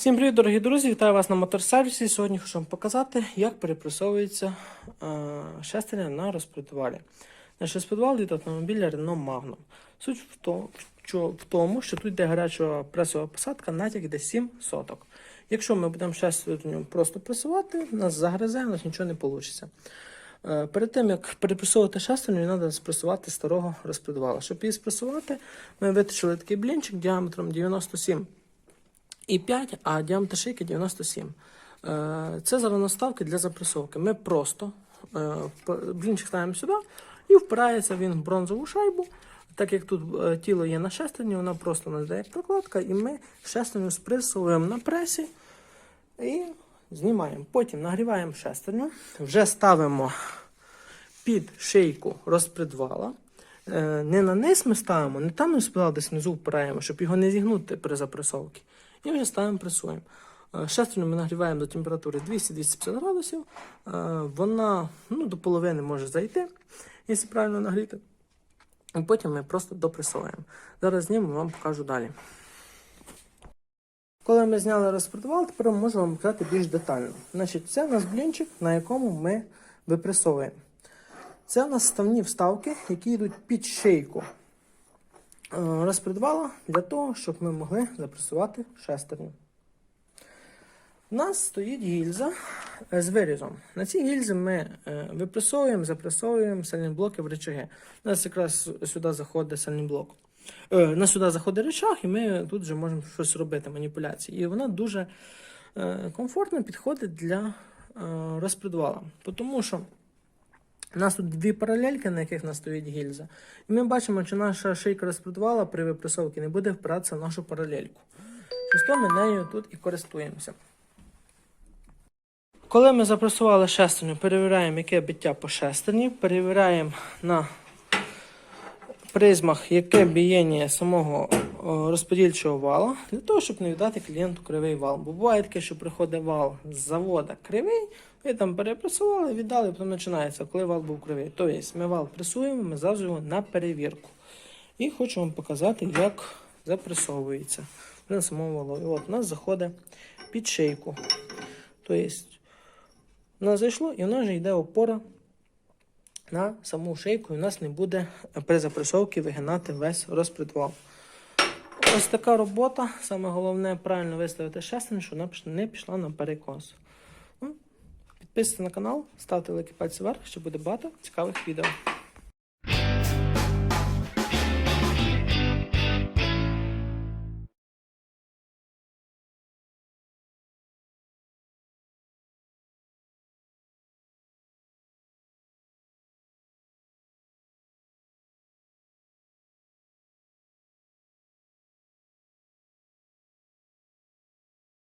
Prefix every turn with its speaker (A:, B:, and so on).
A: Всім привіт, дорогі друзі! Вітаю вас на моторсервісі. Сьогодні хочу вам показати, як перепресовується е, шестерня на розпредвалі. Наш розпредвал від автомобіля Renault Magnum. Суть в тому, що, в тому, що тут йде гаряча пресова посадка, натяк йде 7 соток. Якщо ми будемо шестерню просто пресувати, нас загризе, у нас нічого не вийде. Перед тим, як перепресовувати шестерню, треба спресувати старого розпредвала. Щоб її спресувати, ми виточили такий блінчик діаметром 97 і 5, а діаметр шийки 97. Е, Це зараноставки для запресовки. Ми просто е, блінчик ставимо сюди і впирається він в бронзову шайбу. Так як тут е, тіло є на шестерні, вона просто нас дає прокладка, і ми шестерню спресовуємо на пресі і знімаємо. Потім нагріваємо шестерню, вже ставимо під шийку розпредвала. Не на низ ми ставимо, не там розпредвал десь внизу впираємо, щоб його не зігнути при запресовці. І вже ставимо, пресуємо. Е, Шестерню ми нагріваємо до температури 200-250 градусів. Е, Вона ну, до половини може зайти, якщо правильно нагріти. І потім ми просто допресовуємо. Зараз зніму, вам покажу далі. Коли ми зняли розпредвал, тепер можу вам показати більш детально. Значить, це у нас блінчик, на якому ми випресовуємо. Це у нас ставні вставки, які йдуть під шийку розпредвала для того, щоб ми могли запресувати шестерню. У нас стоїть гільза е, з вирізом. На цій гільзі ми е, випресовуємо, запресовуємо сальні блоки в речаги. У нас якраз сюди заходить сальний блок. Е, на сюди заходить речаг, і ми тут вже можемо щось робити, маніпуляції. І вона дуже е, комфортно підходить для е, розпредвала. Тому що у нас тут дві паралельки, на яких нас стоїть гільза. І ми бачимо, що наша шийка розпредвала при випресовці не буде впиратися в нашу паралельку. Тобто ми нею тут і користуємося. Коли ми запресували шестерню, перевіряємо, яке биття по шестерні, перевіряємо на призмах, яке бієння самого розподільчого вала, для того, щоб не віддати клієнту кривий вал. Бо буває таке, що приходить вал з завода кривий, ви там перепресували, віддали, і потім починається, коли вал був кривий. Тобто ми вал пресуємо, ми зразу його на перевірку. І хочу вам показати, як запресовується на самому валу. І от у нас заходить під шийку. Тобто, вона зайшло і вона вже йде опора на саму шийку, і у нас не буде при запресовці вигинати весь розпредвал. Ось така робота. Саме головне правильно виставити шестерню, щоб вона не пішла на перекос. Ну, Підписуйтесь на канал, ставте великий пальці вверх, ще буде багато цікавих відео.